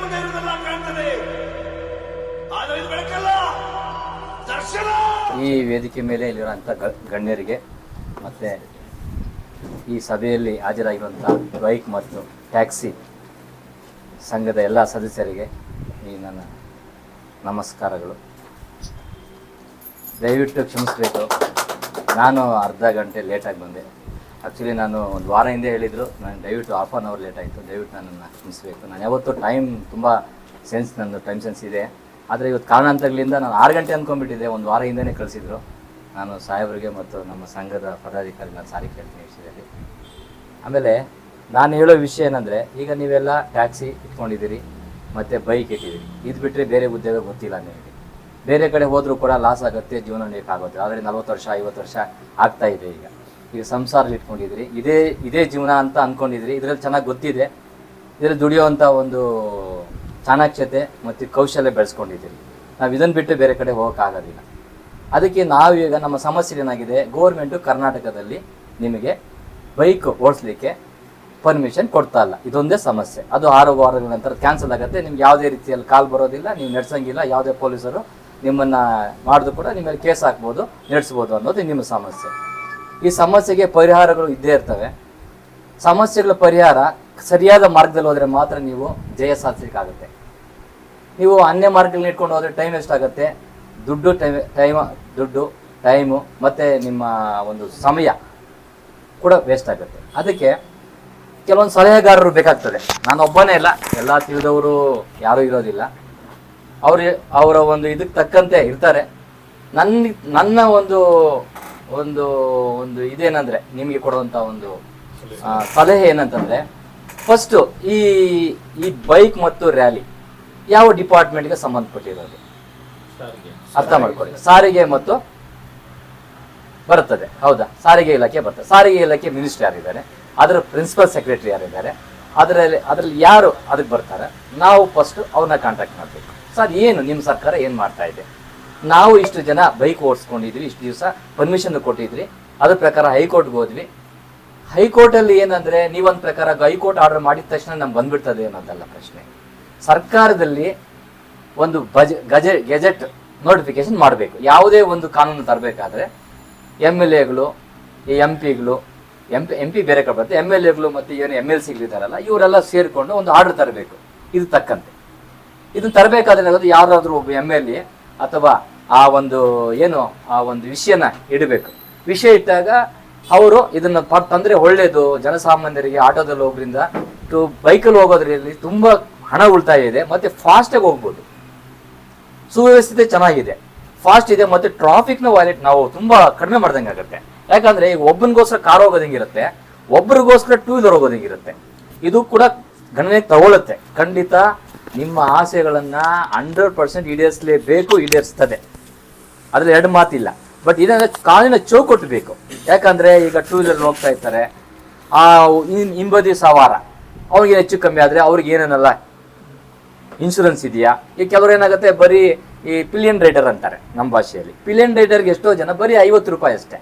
ಮುಂದೆ ಇರುವುದೆಲ್ಲ ಕಾಣ್ತದೆ. ಆದರೆ ಇದು ಬೆಳಕಲ್ಲ, ದರ್ಶನ! ಈ ವೇದಿಕೆ ಮೇಲೆ ಇಲ್ಲಿರುವಂಥ ಗಣ್ಯರಿಗೆ ಮತ್ತು ಈ ಸಭೆಯಲ್ಲಿ ಹಾಜರಾಗಿರುವಂಥ ಬೈಕ್ ಮತ್ತು ಟ್ಯಾಕ್ಸಿ ಸಂಘದ ಎಲ್ಲ ಸದಸ್ಯರಿಗೆ ಈ ನನ್ನ ನಮಸ್ಕಾರಗಳು. ದಯವಿಟ್ಟು ಕ್ಷಮಿಸಬೇಕು. ನಾನು ಅರ್ಧ ಗಂಟೆ ಲೇಟಾಗಿ ಬಂದೆ. ಆ್ಯಕ್ಚುಲಿ ನಾನು ಒಂದು ವಾರ ಹಿಂದೆ ಹೇಳಿದರು, ನಾನು ದಯವಿಟ್ಟು ಹಾಫ್ ಆನ್ ಅವರ್ ಲೇಟ್ ಆಯಿತು, ದಯವಿಟ್ಟು ನನ್ನನ್ನು ಕ್ಷಮಿಸಬೇಕು. ನಾನು ಯಾವತ್ತೂ ಟೈಮ್ ತುಂಬ ಸೆನ್ಸ್ ನನ್ನದು ಟೈಮ್ ಸೆನ್ಸ್ ಇದೆ. ಆದರೆ ಇವತ್ತು ಕಾರಣಾಂತರಗಳಿಂದ ನಾನು ಆರು ಗಂಟೆ ಅಂದ್ಕೊಂಡ್ಬಿಟ್ಟಿದ್ದೆ ಒಂದು ವಾರ ಹಿಂದೆನೇ ಕಳಿಸಿದ್ರು. ನಾನು ಸಾಹೇಬರಿಗೆ ಮತ್ತು ನಮ್ಮ ಸಂಘದ ಪದಾಧಿಕಾರಿ ನಾನು ಸಾರಿ ಕೇಳ್ತೀನಿ ವಿಷಯದಲ್ಲಿ. ಆಮೇಲೆ ನಾನು ಹೇಳೋ ವಿಷಯ ಏನಂದರೆ, ಈಗ ನೀವೆಲ್ಲ ಟ್ಯಾಕ್ಸಿ ಇಟ್ಕೊಂಡಿದ್ದೀರಿ, ಮತ್ತು ಬೈಕ್ ಇಟ್ಟಿದ್ದೀರಿ. ಇದು ಬಿಟ್ಟರೆ ಬೇರೆ ಉದ್ಯೋಗ ಗೊತ್ತಿಲ್ಲ ನಿಮಗೆ. ಬೇರೆ ಕಡೆ ಹೋದರೂ ಕೂಡ ಲಾಸ್ ಆಗುತ್ತೆ, ಜೀವನ ಆಗುತ್ತೆ ಆದರೆ ನಲ್ವತ್ತು ವರ್ಷ, ಐವತ್ತು ವರ್ಷ ಆಗ್ತಾಯಿದೆ ಈಗ. ಈಗ ಸಂಸಾರ ಇಟ್ಕೊಂಡಿದ್ರಿ. ಇದೇ ಇದೇ ಜೀವನ ಅಂತ ಅನ್ಕೊಂಡಿದ್ರಿ. ಇದರಲ್ಲಿ ಚೆನ್ನಾಗಿ ಗೊತ್ತಿದೆ. ಇದರಲ್ಲಿ ದುಡಿಯುವಂಥ ಒಂದು ಚಾಣಾಕ್ಷತೆ ಮತ್ತು ಕೌಶಲ್ಯ ಬೆಳೆಸ್ಕೊಂಡಿದ್ದೀರಿ. ನಾವು ಇದನ್ನು ಬಿಟ್ಟು ಬೇರೆ ಕಡೆ ಹೋಗೋಕ್ಕಾಗೋದಿಲ್ಲ ಅದಕ್ಕೆ ನಾವು ಈಗ ನಮ್ಮ ಸಮಸ್ಯೆ ಏನಾಗಿದೆ ಗೋರ್ಮೆಂಟು ಕರ್ನಾಟಕದಲ್ಲಿ ನಿಮಗೆ ಬೈಕ್ ಓಡಿಸ್ಲಿಕ್ಕೆ ಪರ್ಮಿಷನ್ ಕೊಡ್ತಾ ಇಲ್ಲ. ಇದೊಂದೇ ಸಮಸ್ಯೆ. ಅದು ಆರು ವಾರಗಳ ನಂತರ ಕ್ಯಾನ್ಸಲ್ ಆಗುತ್ತೆ. ನಿಮ್ಗೆ ಯಾವುದೇ ರೀತಿಯಲ್ಲಿ ಕಾಲ್ ಬರೋದಿಲ್ಲ, ನೀವು ನಡೆಸಂಗಿಲ್ಲ, ಯಾವುದೇ ಪೊಲೀಸರು ನಿಮ್ಮನ್ನು ಮಾಡಿದ್ರು ಕೂಡ ನಿಮ್ಮ ಮೇಲೆ ಕೇಸ್ ಹಾಕ್ಬೋದು, ನಡೆಸ್ಬೋದು ಅನ್ನೋದು ನಿಮ್ಮ ಸಮಸ್ಯೆ. ಈ ಸಮಸ್ಯೆಗೆ ಪರಿಹಾರಗಳು ಇದ್ದೇ ಇರ್ತವೆ. ಸಮಸ್ಯೆಗಳ ಪರಿಹಾರ ಸರಿಯಾದ ಮಾರ್ಗದಲ್ಲಿ ಹೋದರೆ ಮಾತ್ರ ನೀವು ಜಯ ಸಾಧಿಸಲಿಕ್ಕಾಗುತ್ತೆ ನೀವು ಅನ್ಯ ಮಾರ್ಗದಲ್ಲಿ ಇಟ್ಕೊಂಡು ಹೋದರೆ ಟೈಮ್ ಎಷ್ಟಾಗುತ್ತೆ ದುಡ್ಡು ಟೈಮ್ ಟೈಮ್ ದುಡ್ಡು ಟೈಮು ಮತ್ತು ನಿಮ್ಮ ಒಂದು ಸಮಯ ಕೂಡ ವೇಸ್ಟ್ ಆಗುತ್ತೆ. ಅದಕ್ಕೆ ಕೆಲವೊಂದು ಸಲಹೆಗಾರರು ಬೇಕಾಗ್ತದೆ. ನಾನು ಒಬ್ಬನೇ ಇಲ್ಲ ಎಲ್ಲ ತಿಳಿದವರು ಯಾರೂ ಇರೋದಿಲ್ಲ. ಅವರು, ಅವರ ಒಂದು ಇದಕ್ಕೆ ತಕ್ಕಂತೆ ಇರ್ತಾರೆ. ನನ್ನ ನನ್ನ ಒಂದು ಒಂದು ಒಂದು ಇದೇನಂದ್ರೆ ನಿಮಗೆ ಕೊಡುವಂತ ಒಂದು ಆ, ಸಲಹೆ ಏನಂತಂದ್ರೆ ಫಸ್ಟ್ ಈ ಈ ಬೈಕ್ ಮತ್ತು ರ್ಯಾಲಿ ಯಾವ ಡಿಪಾರ್ಟ್ಮೆಂಟ್ಗೆ ಸಂಬಂಧಪಟ್ಟಿರೋದು? ಅರ್ಥ ಮಾಡ್ಕೊಳ್ಳಿ. ಸಾರಿಗೆ ಮತ್ತು ಬರ್ತದೆ. ಹೌದಾ? ಸಾರಿಗೆ ಇಲಾಖೆ ಬರ್ತದೆ. ಸಾರಿಗೆ ಇಲಾಖೆ ಮಿನಿಸ್ಟರ್ ಯಾರಿದ್ದಾರೆ? ಅದರ ಪ್ರಿನ್ಸಿಪಲ್ ಸೆಕ್ರೆಟರಿ ಯಾರಿದ್ದಾರೆ? ಅದರಲ್ಲಿ ಅದರಲ್ಲಿ ಯಾರು ಅದಕ್ಕೆ ಬರ್ತಾರೆ? ನಾವು ಫಸ್ಟ್ ಅವ್ರನ್ನ ಕಾಂಟ್ಯಾಕ್ಟ್ ಮಾಡಬೇಕು. ಸರ್ ಏನು ನಿಮ್ಮ ಸರ್ಕಾರ ಏನು ಮಾಡ್ತಾ ಇದೆ? ನಾವು ಇಷ್ಟು ಜನ ಬೈಕ್ ಓಡಿಸ್ಕೊಂಡಿದ್ವಿ, ಇಷ್ಟು ದಿವಸ ಪರ್ಮಿಷನ್ ಕೊಟ್ಟಿದ್ರಿ. ಅದ್ರ ಪ್ರಕಾರ ಹೈಕೋರ್ಟ್ಗೆ ಹೋದ್ವಿ. ಹೈಕೋರ್ಟಲ್ಲಿ ಏನಂದ್ರೆ, ನೀವೊಂದು ಪ್ರಕಾರ ಹೈಕೋರ್ಟ್ ಆರ್ಡರ್ ಮಾಡಿದ ತಕ್ಷಣ ನಮ್ಗೆ ಬಂದ್ಬಿಡ್ತದೆ ಅನ್ನೋದಲ್ಲ ಪ್ರಶ್ನೆ. ಸರ್ಕಾರದಲ್ಲಿ ಒಂದು ಬಜ, ಗಜೆ, ಗೆಜೆಟ್ ನೋಟಿಫಿಕೇಶನ್ ಮಾಡಬೇಕು. ಯಾವುದೇ ಒಂದು ಕಾನೂನು ತರಬೇಕಾದ್ರೆ ಎಂ ಎಲ್ ಎಗಳು, ಈ ಎಂ ಪಿಗಳು, ಎಂ ಪಿ ಎಂ ಪಿ ಬೇರೆ ಕಡೆ ಬರುತ್ತೆ. ಎಂ ಎಲ್ ಎಗಳು ಮತ್ತು ಏನು ಎಂ ಎಲ್ ಸಿಗಳಿದಾರಲ್ಲ ಇವರೆಲ್ಲ ಸೇರಿಕೊಂಡು ಒಂದು ಆರ್ಡರ್ ತರಬೇಕು. ಇದು ತಕ್ಕಂತೆ. ಇದನ್ನು ತರಬೇಕಾದ್ರೆ ಯಾರಾದರೂ ಒಬ್ಬ ಎಂ ಎಲ್ ಎ ಅಥವಾ ಆ ಒಂದು ಏನು, ಆ ಒಂದು ವಿಷಯನ ಇಡಬೇಕು. ವಿಷಯ ಇಟ್ಟಾಗ ಅವರು ಇದನ್ನ ತಂದ್ರೆ ಒಳ್ಳೇದು. ಜನಸಾಮಾನ್ಯರಿಗೆ, ಆಟೋದಲ್ಲಿ ಹೋಗೋದ್ರಿಂದ ಟು ಬೈಕಲ್ಲಿ ಹೋಗೋದ್ರಲ್ಲಿ ತುಂಬಾ ಹಣ ಉಳಿತಾಯ ಇದೆ, ಮತ್ತೆ ಫಾಸ್ಟಾಗಿ ಹೋಗ್ಬೋದು. ಸುವ್ಯವಸ್ಥೆ ಚೆನ್ನಾಗಿದೆ. ಫಾಸ್ಟ್ ಇದೆ, ಮತ್ತೆ ಟ್ರಾಫಿಕ್ನ ವಾಲೆಟ್ ನಾವು ತುಂಬಾ ಕಡಿಮೆ ಮಾಡ್ದಂಗೆ ಆಗುತ್ತೆ. ಯಾಕಂದ್ರೆ ಈಗ ಒಬ್ಬನಿಗೋಸ್ಕರ ಕಾರ್ ಹೋಗೋದಂಗಿರುತ್ತೆ ಒಬ್ಬರಿಗೋಸ್ಕರ ಟೂ ವೀಲರ್ ಹೋಗೋದಂಗಿರುತ್ತೆ ಇದು ಕೂಡ ಗಣನೆಗೆ ತಗೊಳ್ಳುತ್ತೆ ಖಂಡಿತ ನಿಮ್ಮ ಆಸೆಗಳನ್ನ ಹಂಡ್ರೆಡ್ ಪರ್ಸೆಂಟ್ ಈಡೇರಿಸಲೇಬೇಕು, ಈಡೇರಿಸ್ತದೆ. ಅದ್ರಲ್ಲಿ ಎರಡು ಮಾತಿಲ್ಲ. ಬಟ್ ಇದನ್ನ ಕಾಲಿನ ಚೌಕಟ್ಟು ಕೊಟ್ಟಬೇಕು ಯಾಕಂದ್ರೆ ಈಗ ಟೂ ವೀಲರ್ ಹೋಗ್ತಾ ಇರ್ತಾರೆ. ಆ ಹಿಂಬದಿ ಸವಾರ. ಅವ್ರಿಗೆ ಹೆಚ್ಚು ಕಮ್ಮಿ ಆದ್ರೆ ಅವ್ರಿಗೆ ಏನೇನಲ್ಲ ಇನ್ಶೂರೆನ್ಸ್ ಇದೆಯಾ? ಈಗ ಕೆಲವರು ಏನಾಗುತ್ತೆ? ಬರೀ ಈ ಪಿಲಿಯನ್ ರೈಡರ್ ಅಂತಾರೆ ನಮ್ಮ ಭಾಷೆಯಲ್ಲಿ. ಪಿಲಿಯನ್ ರೈಡರ್ಗೆ ಎಷ್ಟೋ ಜನ, ಬರೀ ಐವತ್ತು ರೂಪಾಯಿ ಅಷ್ಟೇ.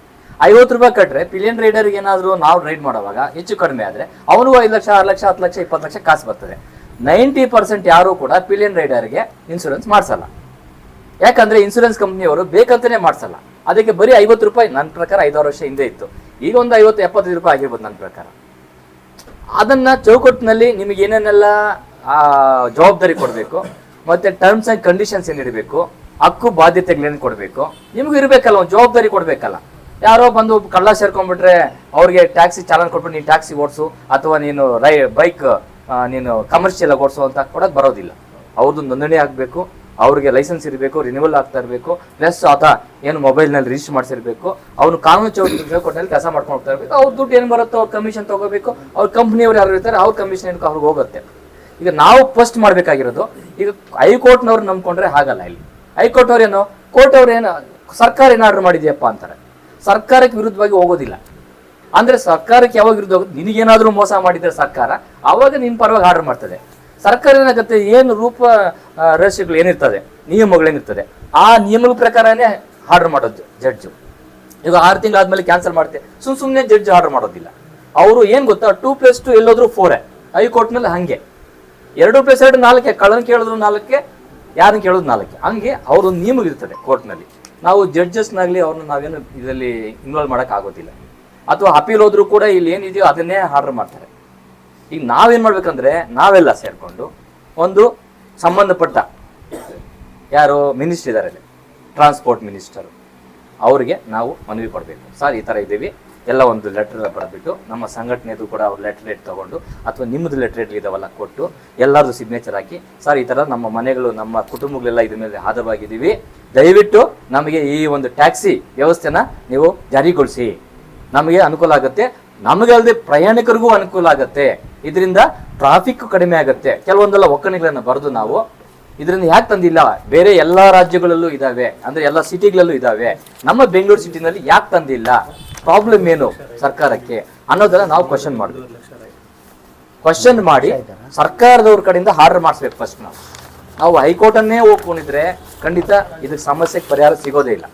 ಐವತ್ತು ರೂಪಾಯಿ ಕಟ್ಟರೆ ಪಿಲಿಯನ್ ರೈಡರ್ಗೆ ಏನಾದರೂ ನಾವು ರೈಡ್ ಮಾಡುವಾಗ ಹೆಚ್ಚು ಕಡಿಮೆ ಆದರೆ ಅವನಿಗೂ ಐದು ಲಕ್ಷ, ಆರು ಲಕ್ಷ, ಹತ್ತು ಲಕ್ಷ, ಇಪ್ಪತ್ತು ಲಕ್ಷ ಕಾಸು ಬರ್ತದೆ. ನೈಂಟಿ ಪರ್ಸೆಂಟ್ ಯಾರೂ ಕೂಡ ಪಿಲಿಯನ್ ರೈಡರ್ಗೆ ಇನ್ಶೂರೆನ್ಸ್ ಮಾಡಿಸಲ್ಲ. ಯಾಕಂದ್ರೆ ಇನ್ಸೂರೆನ್ಸ್ ಕಂಪ್ನಿಯವರು ಬೇಕಂತಾನೆ ಮಾಡಿಸಲ್ಲ. ಅದಕ್ಕೆ ಬರೀ ಐವತ್ತು ರೂಪಾಯಿ ನನ್ನ ಪ್ರಕಾರ ಐದಾರು ವರ್ಷ ಹಿಂದೆ ಇತ್ತು. ಈಗ ಒಂದು ಐವತ್ತು, ಎಪ್ಪತ್ತೈದು ರೂಪಾಯಿ ಆಗಿರ್ಬೋದು ನನ್ನ ಪ್ರಕಾರ. ಅದನ್ನ ಚೌಕಟ್ಟಿನಲ್ಲಿ ನಿಮಗೆ ಏನೇನೆಲ್ಲ ಜವಾಬ್ದಾರಿ ಕೊಡಬೇಕು, ಮತ್ತೆ ಟರ್ಮ್ಸ್ ಆ್ಯಂಡ್ ಕಂಡೀಷನ್ಸ್ ಏನಿರಬೇಕು, ಹಕ್ಕು ಬಾಧ್ಯತೆಗಳೇನು ಕೊಡಬೇಕು, ನಿಮ್ಗೆ ಇರಬೇಕಲ್ಲ, ಒಂದು ಜವಾಬ್ದಾರಿ ಕೊಡಬೇಕಲ್ಲ. ಯಾರೋ ಬಂದು ಕಳ್ಳ ಸೇರ್ಕೊಂಡ್ಬಿಟ್ರೆ ಅವ್ರಿಗೆ ಟ್ಯಾಕ್ಸಿ ಚಾಲನ್ ಕೊಟ್ಬಿಟ್ಟು ನೀನು ಟ್ಯಾಕ್ಸಿ ಓಡಿಸು, ಅಥವಾ ನೀನು ರೈ ಬೈಕ್ ನೀನು ಕಮರ್ಷಿಯಲ್ ಓಡಿಸು ಅಂತ ಕೊಡೋಕೆ ಬರೋದಿಲ್ಲ. ಅವ್ರದ್ದು ನೋಂದಣಿ ಆಗಬೇಕು. ಅವ್ರಿಗೆ ಲೈಸೆನ್ಸ್ ಇರಬೇಕು ರಿನ್ಯೂವಲ್ ಆಗ್ತಾ ಇರಬೇಕು ಪ್ಲಸ್ ಆತ ಏನು ಮೊಬೈಲ್ನಲ್ಲಿ ರಿಜಿಸ್ಟರ್ ಮಾಡಿಸಿರ್ಬೇಕು, ಅವ್ನು ಕಾನೂನು ಚೌಕಟ್ಟಿನಲ್ಲಿ ಕೆಲಸ ಮಾಡ್ಕೊಂಡು ಹೋಗ್ತಾ ಇರಬೇಕು. ಅವ್ರ ದುಡ್ಡು ಏನು ಬರುತ್ತೋ ಅವ್ರ ಕಮಿಷನ್ ತಗೋಬೇಕು, ಅವ್ರ ಕಂಪ್ನಿಯವ್ರು ಯಾರು ಇರ್ತಾರೆ, ಅವ್ರ ಕಮಿಷನ್ ಏನಕ್ಕೆ ಅವ್ರಿಗೆ ಹೋಗುತ್ತೆ. ಈಗ ನಾವು ಫಸ್ಟ್ ಮಾಡಬೇಕಾಗಿರೋದು, ಈಗ ಹೈಕೋರ್ಟ್ನವ್ರು ನಂಬ್ಕೊಂಡ್ರೆ ಹಾಗಲ್ಲ ಇಲ್ಲಿ. ಹೈಕೋರ್ಟ್ ಅವ್ರೇನು ಕೋರ್ಟ್ ಅವ್ರು ಏನು, ಸರ್ಕಾರ ಏನು ಆರ್ಡರ್ ಮಾಡಿದ್ಯಪ್ಪ ಅಂತಾರೆ. ಸರ್ಕಾರಕ್ಕೆ ವಿರುದ್ಧವಾಗಿ ಹೋಗೋದಿಲ್ಲ. ಅಂದ್ರೆ ಸರ್ಕಾರಕ್ಕೆ ಯಾವಾಗ ವಿರುದ್ಧ ಹೋಗುತ್ತೆ ನಿನಗೇನಾದ್ರೂ ಮೋಸ ಮಾಡಿದ್ರೆ ಸರ್ಕಾರ, ಅವಾಗ ನಿನ್ ಪರವಾಗಿ ಆರ್ಡರ್ ಮಾಡ್ತದೆ. ಸರ್ಕಾರ ಏನಾಗುತ್ತೆ ಏನು ರೂಪ ರಹಸ್ಯಗಳು ಏನಿರ್ತದೆ, ನಿಯಮಗಳೇನಿರ್ತದೆ, ಆ ನಿಯಮಗಳ ಪ್ರಕಾರನೇ ಆರ್ಡರ್ ಮಾಡೋದು ಜಡ್ಜು ಈಗ ಆರು ತಿಂಗಳಾದ್ಮೇಲೆ ಕ್ಯಾನ್ಸಲ್ ಮಾಡುತ್ತೆ ಸುಮ್ ಸುಮ್ಮನೆ ಜಡ್ಜ್ ಆರ್ಡರ್ ಮಾಡೋದಿಲ್ಲ. ಅವರು ಏನ್ ಗೊತ್ತಾ ಟೂ ಪ್ಲಸ್ ಟು ಎಲ್ಲೋದ್ರು ಫೋರೇ ಹೈಕೋರ್ಟ್ನಲ್ಲಿ ಹಾಗೆ. ಎರಡು ಪ್ಲಸ್ ಎರಡು ನಾಲ್ಕೆ ಕಳನ್ ಕೇಳಿದ್ರು ನಾಲ್ಕೆ ಯಾರನ್ನ ಕೇಳೋದು ನಾಲ್ಕೆ. ಹಂಗೆ ಅವರು ಒಂದು ನಿಯಮ ಇರ್ತದೆ ಕೋರ್ಟ್ನಲ್ಲಿ ನಾವು ಜಡ್ಜಸ್ನಾಗಲಿ ಅವ್ರನ್ನ ನಾವೇನು ಇದರಲ್ಲಿ ಇನ್ವಾಲ್ವ್ ಮಾಡೋಕ್ಕಾಗೋದಿಲ್ಲ. ಅಥವಾ ಅಪೀಲ್ ಹೋದ್ರು ಕೂಡ ಇಲ್ಲಿ ಏನಿದೆಯೋ ಅದನ್ನೇ ಆರ್ಡರ್ ಮಾಡ್ತಾರೆ. ಈಗ ನಾವೇನು ಮಾಡ್ಬೇಕಂದ್ರೆ ನಾವೆಲ್ಲ ಸೇರಿಕೊಂಡು ಒಂದು ಸಂಬಂಧಪಟ್ಟ ಯಾರು ಮಿನಿಸ್ಟರ್ ಇದ್ದಾರೆ ಟ್ರಾನ್ಸ್ಪೋರ್ಟ್ ಮಿನಿಸ್ಟರ್ ಅವರಿಗೆ ನಾವು ಮನವಿ ಕೊಡಬೇಕು. ಸರ್, ಈ ಥರ ಇದ್ದೀವಿ. ಎಲ್ಲ ಒಂದು ಲೆಟರ್ ಬರೆದ್ಬಿಟ್ಟು ನಮ್ಮ ಸಂಘಟನೆದು ಕೂಡ ಅವ್ರು ಲೆಟರ್ ರೇಟ್ ತಗೊಂಡು ಅಥವಾ ನಿಮ್ಮದು ಲೆಟರ್ ರೇಟ್ ಇದಾವಲ್ಲ ಕೊಟ್ಟು ಎಲ್ಲರದು ಸಿಗ್ನೇಚರ್ ಹಾಕಿ, ಸರ್, ಈ ಥರ ನಮ್ಮ ಮನೆಗಳು, ನಮ್ಮ ಕುಟುಂಬಗಳೆಲ್ಲ ಇದ್ರ ಮೇಲೆ ಹಾದವಾಗಿದ್ದೀವಿ ದಯವಿಟ್ಟು ನಮಗೆ ಈ ಒಂದು ಟ್ಯಾಕ್ಸಿ ವ್ಯವಸ್ಥೆನ ನೀವು ಜಾರಿಗೊಳಿಸಿ. ನಮಗೆ ಅನುಕೂಲ ಆಗುತ್ತೆ. ನಮಗೆ ಅಲ್ಲದೆ ಪ್ರಯಾಣಿಕರಿಗೂ ಅನುಕೂಲ ಆಗುತ್ತೆ. ಇದರಿಂದ ಟ್ರಾಫಿಕ್ ಕಡಿಮೆ ಆಗುತ್ತೆ. ಕೆಲವೊಂದೆಲ್ಲ ಒಕ್ಕಣೆಗಳನ್ನ ಬರೆದು ನಾವು ಇದರಿಂದ ಯಾಕೆ ತಂದಿಲ್ಲ? ಬೇರೆ ಎಲ್ಲಾ ರಾಜ್ಯಗಳಲ್ಲೂ ಇದಾವೆ. ಅಂದ್ರೆ ಎಲ್ಲ ಸಿಟಿಗಳಲ್ಲೂ ಇದಾವೆ. ನಮ್ಮ ಬೆಂಗಳೂರು ಸಿಟಿನಲ್ಲಿ ಯಾಕೆ ತಂದಿಲ್ಲ? ಪ್ರಾಬ್ಲಮ್ ಏನು ಸರ್ಕಾರಕ್ಕೆ ಅನ್ನೋದನ್ನ ನಾವು ಕ್ವಶನ್ ಮಾಡಬೇಕು. ಕ್ವಶನ್ ಮಾಡಿ ಸರ್ಕಾರದವ್ರ ಕಡೆಯಿಂದ ಆರ್ಡರ್ ಮಾಡಿಸ್ಬೇಕು ಫಸ್ಟ್ ನಾವು. ನಾವು ಹೈಕೋರ್ಟನ್ನೇ ಹೋಗ್ಕೊಂಡಿದ್ರೆ ಖಂಡಿತ ಇದಕ್ಕೆ ಸಮಸ್ಯೆಗೆ ಪರಿಹಾರ ಸಿಗೋದೇ ಇಲ್ಲ.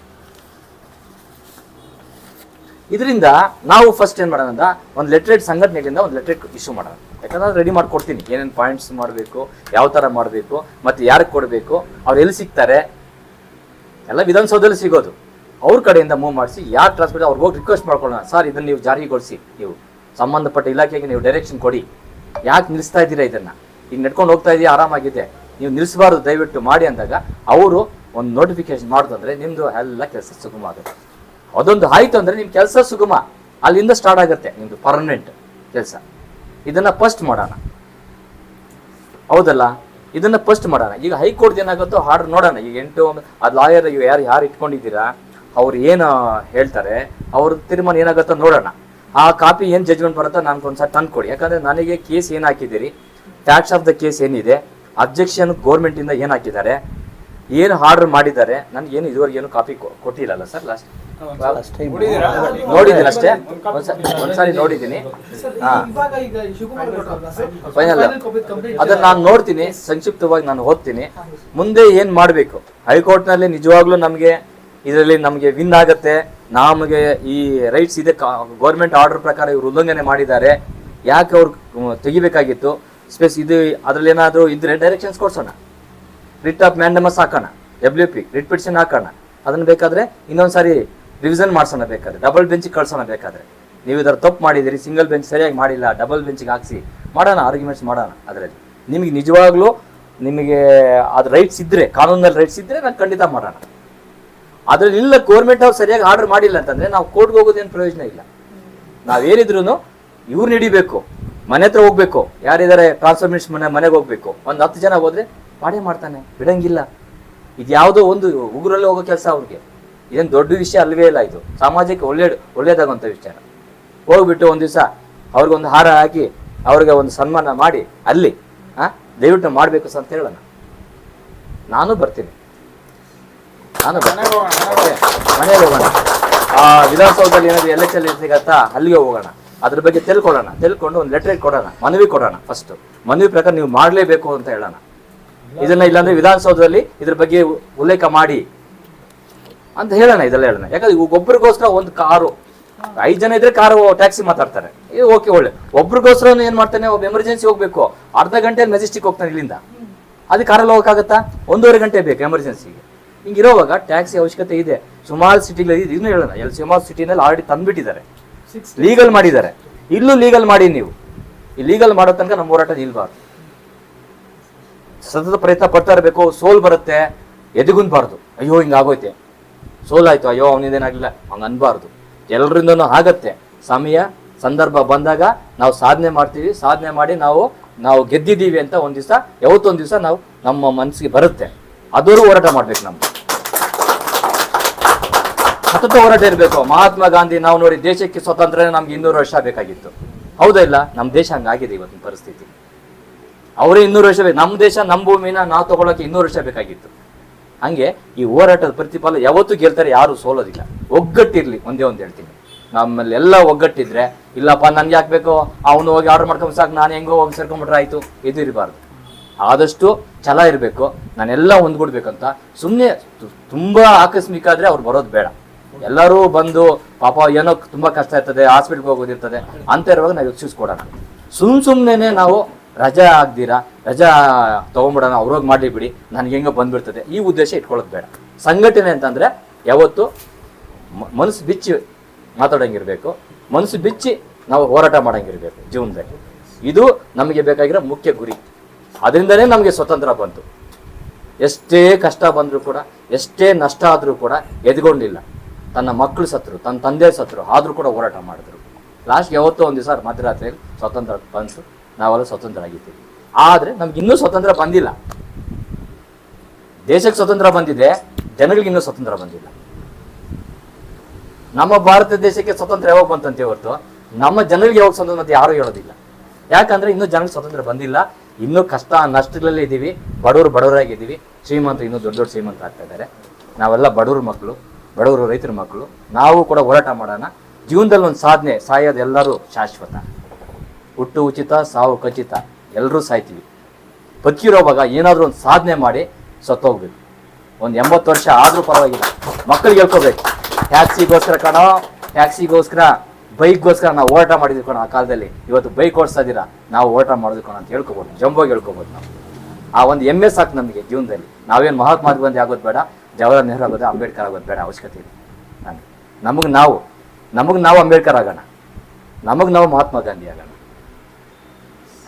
ಇದರಿಂದ ನಾವು ಫಸ್ಟ್ ಏನು ಮಾಡೋಣ ಅಂತ ಒಂದು ಲೆಟ್ರೇಟ್ ಸಂಘಟನೆಗಳಿಂದ ಒಂದು ಲೆಟ್ರೇಟ್ ಇಶ್ಯೂ ಮಾಡೋಣ. ಯಾಕಂದ್ರೆ ರೆಡಿ ಮಾಡ್ಕೊಡ್ತೀನಿ. ಏನೇನು ಪಾಯಿಂಟ್ಸ್ ಮಾಡಬೇಕು, ಯಾವ ಥರ ಮಾಡಬೇಕು, ಮತ್ತು ಯಾರಿಗೆ ಕೊಡಬೇಕು, ಅವ್ರು ಎಲ್ಲಿ ಸಿಗ್ತಾರೆ? ಎಲ್ಲ ವಿಧಾನಸೌಧದಲ್ಲಿ ಸಿಗೋದು. ಅವ್ರ ಕಡೆಯಿಂದ ಮೂವ್ ಮಾಡಿಸಿ, ಯಾರು ಟ್ರಾನ್ಸ್ಪೋರ್ಟ್ ಅವ್ರಿಗೆ ಹೋಗಿ ರಿಕ್ವೆಸ್ಟ್ ಮಾಡ್ಕೊಳ್ಳೋಣ. ಸರ್ ಇದನ್ನು ನೀವು ಜಾರಿಗೊಳಿಸಿ. ನೀವು ಸಂಬಂಧಪಟ್ಟ ಇಲಾಖೆಗೆ ನೀವು ಡೈರೆಕ್ಷನ್ ಕೊಡಿ. ಯಾಕೆ ನಿಲ್ಲಿಸ್ತಾ ಇದ್ದೀರಾ ಇದನ್ನು? ಈಗ ನಡ್ಕೊಂಡು ಹೋಗ್ತಾ ಇದೆಯಾ? ಆರಾಮಾಗಿದೆ. ನೀವು ನಿಲ್ಲಿಸಬಾರ್ದು ದಯವಿಟ್ಟು ಮಾಡಿ ಅಂದಾಗ, ಅವರು ಒಂದು ನೋಟಿಫಿಕೇಶನ್ ಮಾಡೋದಂದ್ರೆ ನಿಮ್ಮದು ಎಲ್ಲ ಕೆಲಸ ಸುಗಮ ಆಗುತ್ತೆ. ಅದೊಂದು ಆಯ್ತು ಅಂದ್ರೆ ನಿಮ್ ಕೆಲಸ ಸುಗಮ. ಅಲ್ಲಿಂದ ಸ್ಟಾರ್ಟ್ ಆಗುತ್ತೆ ನಿಮ್ದು ಪರ್ಮನೆಂಟ್ ಕೆಲಸ. ಇದನ್ನ ಫಸ್ಟ್ ಮಾಡೋಣ. ಹೌದಲ್ಲ? ಇದನ್ನ ಫಸ್ಟ್ ಮಾಡೋಣ. ಈಗ ಹೈಕೋರ್ಟ್ ಏನಾಗುತ್ತೋ ಆರ್ಡರ್ ನೋಡೋಣ. ಈಗ ಎಂಟು ಆ ಲಾಯರ್ ಯಾರು ಯಾರು ಇಟ್ಕೊಂಡಿದ್ದೀರಾ? ಅವ್ರು ಏನು ಹೇಳ್ತಾರೆ? ಅವ್ರ ತೀರ್ಮಾನ ಏನಾಗುತ್ತೋ ನೋಡೋಣ. ಆ ಕಾಪಿ ಏನು ಜಜ್ಮೆಂಟ್ ಬರುತ್ತೋ ನನಗೆ ಒಂದ್ಸಲ ತಂದು ಕೊಡಿ ಯಾಕಂದ್ರೆ ನನಗೆ ಕೇಸ್ ಏನು ಹಾಕಿದ್ದೀರಿ? ಟ್ಯಾಕ್ಸ್ ಆಫ್ ದ ಕೇಸ್ ಏನಿದೆ? ಅಬ್ಜೆಕ್ಷನ್ ಇಂದ ಏನು ಹಾಕಿದ್ದಾರೆ? ಏನು ಆರ್ಡರ್ ಮಾಡಿದ್ದಾರೆ? ನನ್ಗೆ ಏನು ಇದುವರೆಗೆ ಏನು ಕಾಪಿ ಕೊಟ್ಟಿಲ್ಲಲ್ಲ ಸರ್ ಲಾಸ್ಟ್ ನೋಡಿದ್ದೀನಿ ಅಷ್ಟೇ. ಒಂದ್ಸ- ಒಂದ್ಸಾರಿ ನೋಡಿದ್ದೀನಿ. ಫೈನಲ್ ಅದನ್ನ ನಾನು ನೋಡ್ತೀನಿ ಸಂಕ್ಷಿಪ್ತವಾಗಿ ನಾನು ಓದ್ತೀನಿ. ಮುಂದೆ ಏನ್ ಮಾಡ್ಬೇಕು? ಹೈಕೋರ್ಟ್ನಲ್ಲಿ ನಿಜವಾಗ್ಲೂ ನಮಗೆ ಇದರಲ್ಲಿ ನಮಗೆ ವಿನ್ ಆಗತ್ತೆ. ನಮಗೆ ಈ ರೈಟ್ಸ್ ಇದೆ. ಗೌರ್ಮೆಂಟ್ ಆರ್ಡರ್ ಪ್ರಕಾರ ಇವರು ಉಲ್ಲಂಘನೆ ಮಾಡಿದ್ದಾರೆ. ಯಾಕೆ ಅವ್ರು ತೆಗಿಬೇಕಾಗಿತ್ತು? ಸ್ಪೇಸ್ ಇದು ಅದ್ರಲ್ಲಿ ಏನಾದ್ರು ಇದ್ರೆ ಡೈರೆಕ್ಷನ್ಸ್ ಕೊಡ್ಸೋಣ. ರಿಟ್ ಆಫ್ ಮ್ಯಾಂಡಮಸ್ ಹಾಕೋಣ ಡಬ್ಲ್ಯೂ ಪಿ ರಿಟ್ ಪಿಟಿಷನ್ ಹಾಕೋಣ. ಅದನ್ನ ಬೇಕಾದರೆ ಇನ್ನೊಂದ್ಸಾರಿ ರಿವಿಷನ್ ಮಾಡ್ಸೋಣ ಬೇಕಾದ್ರೆ ಡಬಲ್ ಬೆಂಚ್ ಕಳ್ಸೋಣ ಬೇಕಾದ್ರೆ. ನೀವು ಇದರ ತಪ್ಪು ಮಾಡಿದಿರಿ ಸಿಂಗಲ್ ಬೆಂಚ್ ಸರಿಯಾಗಿ ಮಾಡಿಲ್ಲ ಡಬಲ್ ಬೆಂಚಿಗೆ ಹಾಕಿಸಿ, ಮಾಡೋಣ ಆರ್ಗ್ಯುಮೆಂಟ್ಸ್ ಮಾಡೋಣ ಅದರಲ್ಲಿ. ನಿಮಗೆ ನಿಜವಾಗ್ಲೂ ನಿಮಗೆ ಅದು ರೈಟ್ಸ್ ಇದ್ದರೆ ಕಾನೂನಲ್ಲಿ ರೈಟ್ಸ್ ಇದ್ದರೆ ನಾನು ಖಂಡಿತ ಮಾಡೋಣ. ಅದರಲ್ಲಿ ಇಲ್ಲ ಗೌರ್ಮೆಂಟ್ ಅವ್ರು ಸರಿಯಾಗಿ ಆರ್ಡರ್ ಮಾಡಿಲ್ಲ ಅಂತಂದರೆ ನಾವು ಕೋರ್ಟ್ಗೆ ಹೋಗೋದೇನು ಪ್ರಯೋಜನ ಇಲ್ಲ. ನಾವೇನಿದ್ರು ಇವ್ರು ಹಿಡಿಬೇಕು ಮನೆ ಹತ್ರ ಹೋಗ್ಬೇಕು ಯಾರಿದ್ದಾರೆ ಟ್ರಾನ್ಸ್ಫರ್ಮೇಷನ್ ಮನೆ ಮನೆಗೆ ಹೋಗ್ಬೇಕು, ಒಂದು ಹತ್ತು ಜನ ಹೋದ್ರೆ ಮಾಡೇ ಮಾಡ್ತಾನೆ ಬಿಡಂಗಿಲ್ಲ. ಇದು ಯಾವುದೋ ಒಂದು ಉಗುರಲ್ಲಿ ಹೋಗೋ ಕೆಲಸ ಅವ್ರಿಗೆ. ಇದೇನು ದೊಡ್ಡ ವಿಷಯ ಅಲ್ವೇ ಇಲ್ಲ ಇದು. ಸಮಾಜಕ್ಕೆ ಒಳ್ಳೆ ಒಳ್ಳೇದಾಗುವಂಥ ವಿಚಾರ. ಹೋಗ್ಬಿಟ್ಟು ಒಂದು ದಿವಸ ಅವ್ರಿಗೊಂದು ಹಾರ ಹಾಕಿ ಅವ್ರಿಗೆ ಒಂದು ಸನ್ಮಾನ ಮಾಡಿ ಅಲ್ಲಿ ಹಾಂ ದಯವಿಟ್ಟು ಮಾಡಬೇಕು ಅಂತ ಹೇಳೋಣ. ನಾನು ಬರ್ತೀನಿ. ನಾನು ಮನೆಗೆ ಹೋಗೋಣ ಆ ವಿಧಾನಸೌಧದಲ್ಲಿ ಏನಾದ್ರು ಎಲ್ಲ ಎಚ್ ಎಲ್ ಸಿಗತ್ತಾ ಅಲ್ಲಿಗೆ ಹೋಗೋಣ. ಅದ್ರ ಬಗ್ಗೆ ತಿಳ್ಕೊಳ್ಳೋಣ. ತಿಳ್ಕೊಂಡು ಒಂದು ಲೆಟರ್ ಕೊಡೋಣ. ಮನವಿ ಕೊಡೋಣ ಫಸ್ಟ್ ಮನವಿ ಪ್ರಕಾರ ನೀವು ಮಾಡಲೇಬೇಕು ಅಂತ ಹೇಳೋಣ. ಇದನ್ನ ಇಲ್ಲಾಂದ್ರೆ ವಿಧಾನಸೌಧದಲ್ಲಿ ಇದ್ರ ಬಗ್ಗೆ ಉಲ್ಲೇಖ ಮಾಡಿ ಅಂತ ಹೇಳೋಣ ಇದೆಲ್ಲ ಹೇಳೋಣ. ಯಾಕಂದ್ರೆ ಒಬ್ರಿಗೋಸ್ಕರ ಒಂದು ಕಾರು ಐದು ಜನ ಇದ್ರೆ ಕಾರು ಟ್ಯಾಕ್ಸಿ ಮಾತಾಡ್ತಾರೆ. ಇದು ಓಕೆ ಒಳ್ಳೆ. ಒಬ್ರಿಗೋಸ್ಕರ ಏನ್ ಮಾಡ್ತಾನೆ ಒಬ್ಬ ಎಮರ್ಜೆನ್ಸಿ ಹೋಗ್ಬೇಕು. ಅರ್ಧ ಗಂಟೆ ಮೆಜೆಸ್ಟಿಕ್ ಹೋಗ್ತಾನೆ ಇಲ್ಲಿಂದ. ಅದು ಕಾರಲ್ಲಿ ಹೋಗಕ್ಕಾಗತ್ತಾ? ಒಂದೂವರೆ ಗಂಟೆ ಬೇಕು ಎಮರ್ಜೆನ್ಸಿಗೆ. ಹಿಂಗಿರೋವಾಗ ಟ್ಯಾಕ್ಸಿ ಅವಶ್ಯಕತೆ ಇದೆ. ಸುಮಾರು ಸಿಟಿಗಳಲ್ಲಿ ಇದನ್ನು ಹೇಳೋಣ. ಎಲ್ಲಿ ಸುಮಾರು ಸಿಟಿನಲ್ಲಿ ಆಲ್ರೆಡಿ ತಂದ್ಬಿಟ್ಟಿದ್ದಾರೆ. ಲೀಗಲ್ ಮಾಡಿದ್ದಾರೆ. ಇಲ್ಲೂ ಲೀಗಲ್ ಮಾಡಿ ನೀವು. ಈ ಲೀಗಲ್ ಮಾಡೋ ತನಕ ನಮ್ಮ ಹೋರಾಟ ನಿಲ್ಬಾರ್ದು. ಸತತ ಪ್ರಯತ್ನ ಪಡ್ತಾ ಇರಬೇಕು, ಸೋಲ್ ಬರುತ್ತೆ ಎದುಗುನ್ಬಾರ್ದು ಅಯ್ಯೋ, ಹಿಂಗಾಗೋಯ್ತೆ. ಸೋಲಾಯ್ತು, ಅಯ್ಯೋ ಅವನಿಂದೇನಾಗಲಿಲ್ಲ ಹಂಗ ಅನ್ಬಾರ್ದು. ಎಲ್ಲರಿಂದನೂ ಆಗತ್ತೆ. ಸಮಯ, ಸಂದರ್ಭ ಬಂದಾಗ ನಾವು ಸಾಧನೆ ಮಾಡ್ತೀವಿ. ಸಾಧನೆ ಮಾಡಿ ನಾವು ನಾವು ಗೆದ್ದಿದ್ದೀವಿ ಅಂತ ಒಂದ್ ದಿವಸ, ಯಾವತ್ತೊಂದ್ ದಿವಸ ನಾವು ನಮ್ಮ ಮನಸ್ಸಿಗೆ ಬರುತ್ತೆ. ಅದರ ಹೋರಾಟ ಮಾಡ್ಬೇಕು ನಮ್ಗೆ ಸತತ ಹೋರಾಟ ಇರಬೇಕು. ಮಹಾತ್ಮ ಗಾಂಧಿ, ನಾವು ನೋಡಿ ದೇಶಕ್ಕೆ ಸ್ವತಂತ್ರ ನಮ್ಗೆ ಇನ್ನೂರು ವರ್ಷ ಬೇಕಾಗಿತ್ತು. ಹೌದಾ ಇಲ್ಲ? ನಮ್ಮ ದೇಶ ಹಂಗಾಗಿದೆ ಇವತ್ತಿನ ಪರಿಸ್ಥಿತಿ. ಅವರೇ ಇನ್ನೂರು ವರ್ಷ ಬೇಕು. ನಮ್ಮ ದೇಶ ನಮ್ಮ ಭೂಮಿನ ನಾವು ತಗೊಳಕ್ಕೆ ಇನ್ನೂರು ವರ್ಷ ಬೇಕಾಗಿತ್ತು. ಹಂಗೆ ಈ ಹೋರಾಟದ ಪ್ರತಿಫಲ ಯಾವತ್ತೂ ಗೆಲ್ತಾರೆ, ಯಾರು ಸೋಲೋದಿಲ್ಲ. ಒಗ್ಗಟ್ಟಿರ್ಲಿ, ಒಂದೇ ಒಂದು ಹೇಳ್ತೀನಿ. ನಮ್ಮಲ್ಲಿ ಎಲ್ಲ ಒಗ್ಗಟ್ಟಿದ್ರೆ, ಇಲ್ಲಪ್ಪ, ನನ್ಗೆ ಹಾಕ್ಬೇಕು ಅವನು ಹೋಗಿ ಆರ್ಡರ್ ಮಾಡ್ಕೊಂಡು ಸಾಕು, ನಾನು ಹೆಂಗೋ ಹೋಗಿ ಸೇರ್ಕೊಂಡ್ಬಿಟ್ರೆ ಆಯ್ತು. ಇದು ಇರಬಾರ್ದು. ಆದಷ್ಟು ಛಲ ಇರಬೇಕು. ನಾನೆಲ್ಲ ಅಂತ ಸುಮ್ಮನೆ ತುಂಬಾ ಆಕಸ್ಮಿಕ ಆದ್ರೆ ಅವ್ರು ಬರೋದು ಬೇಡ. ಎಲ್ಲರೂ ಬಂದು, ಪಾಪ ಏನೋ ತುಂಬಾ ಕಷ್ಟ ಇರ್ತದೆ ಹಾಸ್ಪಿಟ್ಲ್ಗೆ ಹೋಗೋದಿರ್ತದೆ, ಅಂತ ಇರುವಾಗ ನಾವು ಯೋಚಿಸ್ಕೊಡೋಣ ಕೊಡೋಣ ಸುಮ್ ಸುಮ್ಮನೆ ನಾವು ರಜಾ ಆಗ್ದಿರಾ, ರಜಾ ತೊಗೊಂಬಿಡೋಣ, ಅವ್ರೋಗಿ ಮಾಡಲಿ ಬಿಡಿ, ನನಗೆ ಹೆಂಗೋ ಬಂದ್ಬಿಡ್ತದೆ. ಈ ಉದ್ದೇಶ ಇಟ್ಕೊಳ್ಳೋದು ಬೇಡ. ಸಂಘಟನೆ ಅಂತಂದರೆ ಯಾವತ್ತು ಮನಸ್ಸು ಬಿಚ್ಚಿ ಮಾತಾಡೋಂಗಿರ್ಬೇಕು. ಮನಸ್ಸು ಬಿಚ್ಚಿ ನಾವು ಹೋರಾಟ ಮಾಡೋಂಗಿರ್ಬೇಕು ಜೀವನದಲ್ಲಿ. ಇದು ನಮಗೆ ಬೇಕಾಗಿರೋ ಮುಖ್ಯ ಗುರಿ. ಅದರಿಂದನೇ ನಮಗೆ ಸ್ವತಂತ್ರ ಬಂತು. ಎಷ್ಟೇ ಕಷ್ಟ ಬಂದರೂ ಕೂಡ, ಎಷ್ಟೇ ನಷ್ಟ ಆದರೂ ಕೂಡ ಎದ್ಕೊಂಡಿಲ್ಲ. ತನ್ನ ಮಕ್ಕಳು ಸತ್ರು, ತನ್ನ ತಂದೆ ಸತ್ರು ಆದರೂ ಕೂಡ ಹೋರಾಟ ಮಾಡಿದ್ರು. ಲಾಸ್ಟ್ ಯಾವತ್ತೋ ಒಂದು ದಿವಸ ಮಧ್ಯರಾತ್ರಿಯಲ್ಲಿ ಸ್ವತಂತ್ರ ಬಂತು. ನಾವೆಲ್ಲ ಸ್ವತಂತ್ರ ಆಗಿದ್ದೀವಿ ಆದರೆ ನಮ್ಗೆ ಇನ್ನೂ ಸ್ವತಂತ್ರ ಬಂದಿಲ್ಲ. ದೇಶಕ್ಕೆ ಸ್ವತಂತ್ರ ಬಂದಿದೆ ಜನಗಳಿಗೆ ಇನ್ನೂ ಸ್ವತಂತ್ರ ಬಂದಿಲ್ಲ. ನಮ್ಮ ಭಾರತ ದೇಶಕ್ಕೆ ಸ್ವತಂತ್ರ ಯಾವಾಗ ಬಂತಂತೆ ಹೊರತು ನಮ್ಮ ಜನರಿಗೆ ಯಾವಾಗ ಸ್ವತಂತ್ರ ಅಂತ ಯಾರು ಹೇಳೋದಿಲ್ಲ. ಯಾಕಂದ್ರೆ ಇನ್ನೂ ಜನಕ್ಕೆ ಸ್ವತಂತ್ರ ಬಂದಿಲ್ಲ. ಇನ್ನೂ ಕಷ್ಟ, ನಷ್ಟಗಳಲ್ಲಿ ಇದ್ದೀವಿ ಬಡವರು ಬಡವರಾಗಿದ್ದೀವಿ. ಶ್ರೀಮಂತ ಇನ್ನೂ ದೊಡ್ಡ ದೊಡ್ಡ ಶ್ರೀಮಂತ ಆಗ್ತಾ ಇದ್ದಾರೆ. ನಾವೆಲ್ಲ ಬಡವ್ರ ಮಕ್ಕಳು ಬಡವರು ರೈತರ ಮಕ್ಕಳು ನಾವು ಕೂಡ ಹೋರಾಟ ಮಾಡೋಣ. ಜೀವನದಲ್ಲಿ ಒಂದು ಸಾಧನೆ, ಸಾಯೋದು ಎಲ್ಲರೂ ಶಾಶ್ವತ. ಹುಟ್ಟು ಉಚಿತ, ಸಾವು ಖಚಿತ. ಎಲ್ಲರೂ ಸಾಯ್ತೀವಿ. ಬದುಕಿರೋವಾಗ ಏನಾದರೂ ಒಂದು ಸಾಧನೆ ಮಾಡಿ ಸತ್ತೋಗ್ಬೇಕು. ಒಂದು ಎಂಬತ್ತು ವರ್ಷ ಆದರೂ ಪರವಾಗಿಲ್ಲ. ಮಕ್ಕಳಿಗೆ ಹೇಳ್ಕೋಬೇಕು. ಟ್ಯಾಕ್ಸಿಗೋಸ್ಕರ ಕಣೋ, ಟ್ಯಾಕ್ಸಿಗೋಸ್ಕರ, ಬೈಕ್ಗೋಸ್ಕರ ನಾವು ಓಟ ಮಾಡಿದ್ವಿ ಕಣ ಆ ಕಾಲದಲ್ಲಿ. ಇವತ್ತು ಬೈಕ್ ಓಡಿಸ್ತಾ ನಾವು ಓಟ ಮಾಡಿದ್ವಿ ಕಣ ಅಂತ ಹೇಳ್ಕೊಬೋದು. ಜಂಬೋಗಿ ಹೇಳ್ಕೋಬೋದು ನಾವು. ಆ ಒಂದು ಹೆಮ್ಮೆ ಸಾಕು ನಮಗೆ ಜೀವನದಲ್ಲಿ. ನಾವೇನು ಮಹಾತ್ಮ ಗಾಂಧಿ ಆಗೋದು ಬೇಡ, ಜವಾಹರ್ಲಾಲ್ ನೆಹರು ಆಗೋದು, ಅಂಬೇಡ್ಕರ್ ಆಗೋದು ಬೇಡ ಅವಶ್ಯಕತೆ ಇದೆ ನಮಗೆ. ನಮಗೆ ನಾವು ನಮಗೆ ನಾವು ಅಂಬೇಡ್ಕರ್ ಆಗೋಣ. ನಮಗೆ ನಾವು ಮಹಾತ್ಮ ಗಾಂಧಿ ಆಗೋಣ.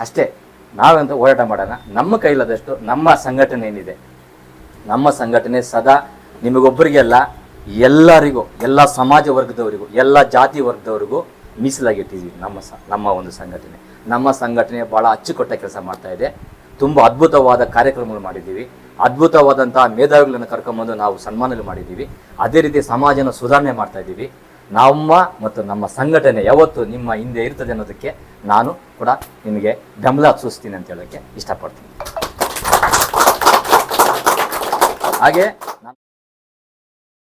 ಅಷ್ಟೇ ನಾವೆಂತ ಹೋರಾಟ ಮಾಡೋಣ. ನಮ್ಮ ಕೈಲಾದಷ್ಟು ನಮ್ಮ ಸಂಘಟನೆ ಏನಿದೆ, ನಮ್ಮ ಸಂಘಟನೆ ಸದಾ ನಿಮಗೊಬ್ಬರಿಗೆಲ್ಲ ಎಲ್ಲರಿಗೂ, ಎಲ್ಲ ಸಮಾಜ ವರ್ಗದವರಿಗೂ, ಎಲ್ಲ ಜಾತಿ ವರ್ಗದವರಿಗೂ ಮೀಸಲಾಗಿಟ್ಟಿದ್ದೀವಿ ನಮ್ಮ ಸ, ನಮ್ಮ ಒಂದು ಸಂಘಟನೆ. ನಮ್ಮ ಸಂಘಟನೆ ಭಾಳ ಅಚ್ಚುಕಟ್ಟ ಕೆಲಸ ಮಾಡ್ತಾ ಇದೆ. ತುಂಬ ಅದ್ಭುತವಾದ ಕಾರ್ಯಕ್ರಮಗಳು ಮಾಡಿದ್ದೀವಿ. ಅದ್ಭುತವಾದಂತಹ ಮೇಧಾವಿಗಳನ್ನು ಕರ್ಕೊಂಬಂದು ನಾವು ಸನ್ಮಾನಗಳು ಮಾಡಿದ್ದೀವಿ. ಅದೇ ರೀತಿ ಸಮಾಜನ ಸುಧಾರಣೆ ಮಾಡ್ತಾ ಇದ್ದೀವಿ. ನಮ್ಮ ಮತ್ತು ನಮ್ಮ ಸಂಘಟನೆ ಯಾವತ್ತು ನಿಮ್ಮ ಹಿಂದೆ ಇರ್ತದೆ ಅನ್ನೋದಕ್ಕೆ ನಾನು ಕೂಡ ನಿಮಗೆ ಬೆಂಬಲ ಸೂಚಿಸ್ತೀನಿ ಅಂತ ಹೇಳೋಕ್ಕೆ ಇಷ್ಟಪಡ್ತೀನಿ. ಹಾಗೆ